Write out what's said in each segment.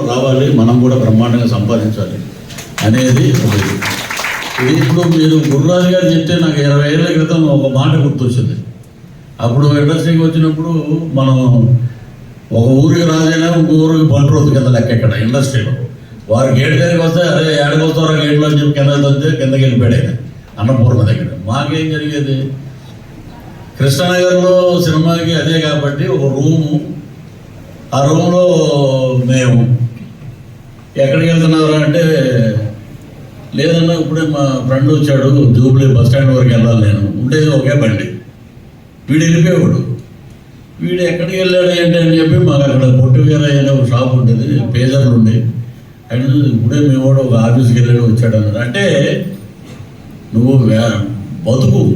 రావాలి మనం కూడా బ్రహ్మాండంగా సంపాదించాలి అనేది ఇది. ఇప్పుడు మీరు గురురాజు గారు చెప్తే నాకు ఇరవై ఏళ్ళ క్రితం ఒక మాట గుర్తొచ్చింది. అప్పుడు ఇండస్ట్రీకి వచ్చినప్పుడు మనం ఒక ఊరికి రాజైనా ఇంకో ఊరికి బంట్రోతు కింద లెక్క ఇక్కడ ఇండస్ట్రీలో. వారు గేట్ దగ్గరికి వస్తే అదే ఏడకి వస్తారా గేట్లో అని చెప్పి కింద వస్తే కిందకి వెళ్ళిపోయాడు ఆయన అన్నపూర్ణ దగ్గర. మాకేం జరిగేది? కృష్ణనగర్లో సినిమాకి అదే కాబట్టి ఒక రూము ఆ రూమ్లో మేము ఎక్కడికి వెళ్తున్నారా అంటే లేదన్నా ఇప్పుడే మా ఫ్రెండ్ వచ్చాడు జూబ్లీ బస్ స్టాండ్ వరకు వెళ్ళాలి నేను. ఉండేది ఒకే బండి. వీడు వెళ్ళిపోయాడు వీడు ఎక్కడికి వెళ్ళాడు ఏంటి అని చెప్పి మాకు అక్కడ పొట్టు వేరే అనే ఒక షాప్ ఉండేది పేజర్లు ఉండే. అండ్ ఇప్పుడే మేము కూడా ఒక ఆఫీస్కి వెళ్ళాడు వచ్చాడు అన్నారు అంటే నువ్వు బతుకు.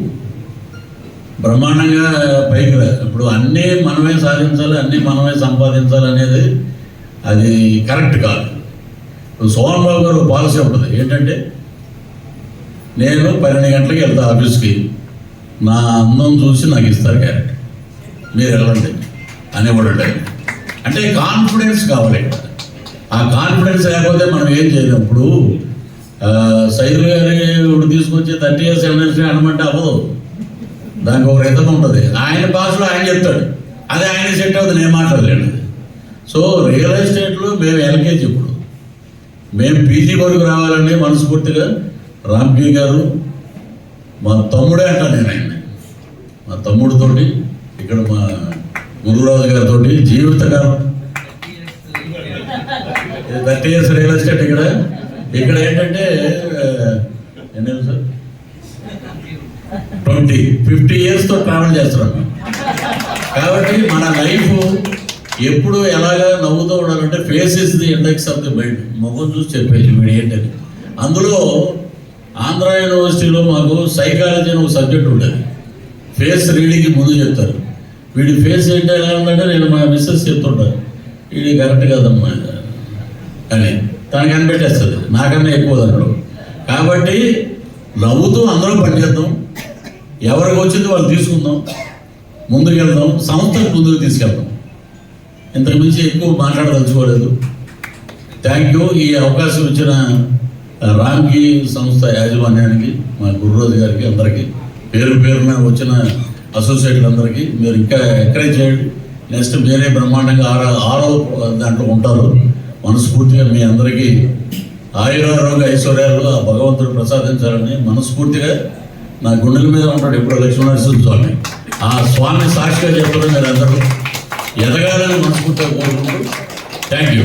బ్రహ్మాండంగా పైకి రా. ఇప్పుడు అన్నీ మనమే సాధించాలి అన్నీ మనమే సంపాదించాలి అనేది అది కరెక్ట్ కాదు. సోమన్ బాబు గారు ఒక పాలసీ ఉంటుంది. ఏంటంటే నేను పన్నెండు గంటలకు వెళ్తా ఆఫీస్కి. నా అందం చూసి నాకు ఇస్తారు క్యారెట్ మీరు వెళ్ళండి. అనేవాడు ఆయన. అంటే కాన్ఫిడెన్స్ కావాలి. ఆ కాన్ఫిడెన్స్ లేకపోతే మనం ఏం చేయలేం. ఇప్పుడు సైదు గారి ఇప్పుడు తీసుకొచ్చి థర్టీ ఇయర్స్ ఇండస్ట్రీ అనమంటే అవ్వదు. దానికి ఒక రితం ఉంటుంది. ఆయన భాషలో ఆయన చెప్తాడు. అదే ఆయన సెట్ అవుతుంది. నేను మాట్లాడలేను. సో రియల్ ఎస్టేట్లో మేము ఎల్కేజీ ఇప్పుడు. మేము పీజీ వరకు రావాలని మనస్ఫూర్తిగా రామ్కి గారు మా తమ్ముడే అంటాను నేను. ఆయన మా తమ్ముడితోటి ఇక్కడ మా గురురాజు గారితో జీవితకాలం. థర్టీ ఇయర్స్ రియల్ ఎస్టేట్ ఇక్కడ. ఇక్కడ ఏంటంటే ఎన్ని సార్ ట్వంటీ ఫిఫ్టీ ఇయర్స్తో ట్రావెల్ చేస్తున్నాం కాబట్టి మన లైఫ్ ఎప్పుడు ఎలాగా నవ్వుతూ ఉండాలంటే face is the index of the mind. ముఖం చూసి చెప్పేసి వీడు ఏంటని. అందులో ఆంధ్ర యూనివర్సిటీలో మాకు సైకాలజీ అని ఒక సబ్జెక్ట్ ఉండేది. ఫేస్ రీడింగ్కి ముందు చెప్తారు. వీడి ఫేస్ ఏంటి ఎలా ఉందంటే నేను మా మిస్సెస్ చెప్తుంటాను వీడి కరెక్ట్ కాదమ్మా అని. తనకు కనిపెట్టేస్తుంది నాకన్నా ఎక్కువ దాంట్లో. కాబట్టి నవ్వుతూ అందరం పనిచేద్దాం ఎవరికి వచ్చింది వాళ్ళు తీసుకుందాం. ముందుకు వెళ్దాం సంస్థను ముందుకు తీసుకెళ్దాం. ఇంతకు మించి ఎక్కువ మాట్లాడదలుచుకోలేదు. థ్యాంక్ యూ ఈ అవకాశం ఇచ్చిన రామ్కి సంస్థ యాజమాన్యానికి మా గురురోజు గారికి అందరికీ పేరు పేరున వచ్చిన అసోసియేట్లందరికీ మీరు ఇంకా ఎంకరేజ్ చేయండి. నెక్స్ట్ మీరే బ్రహ్మాండంగా ఆరో ఆరో దాంట్లో ఉంటారు. మనస్ఫూర్తిగా మీ అందరికీ ఆయురారోగ్య ఐశ్వర్యాలు ఆ భగవంతుడు ప్రసాదించాలని మనస్ఫూర్తిగా నా గుండెల మీద ఉంటాడు ఇప్పుడు లక్ష్మీనరసింహ స్వామి ఆ స్వామి సాక్షిగా చెప్తున్నారు మీరు అందరూ ఎదగాల మనస్ఫూర్తిగా కోరుకుంటూ థ్యాంక్ యూ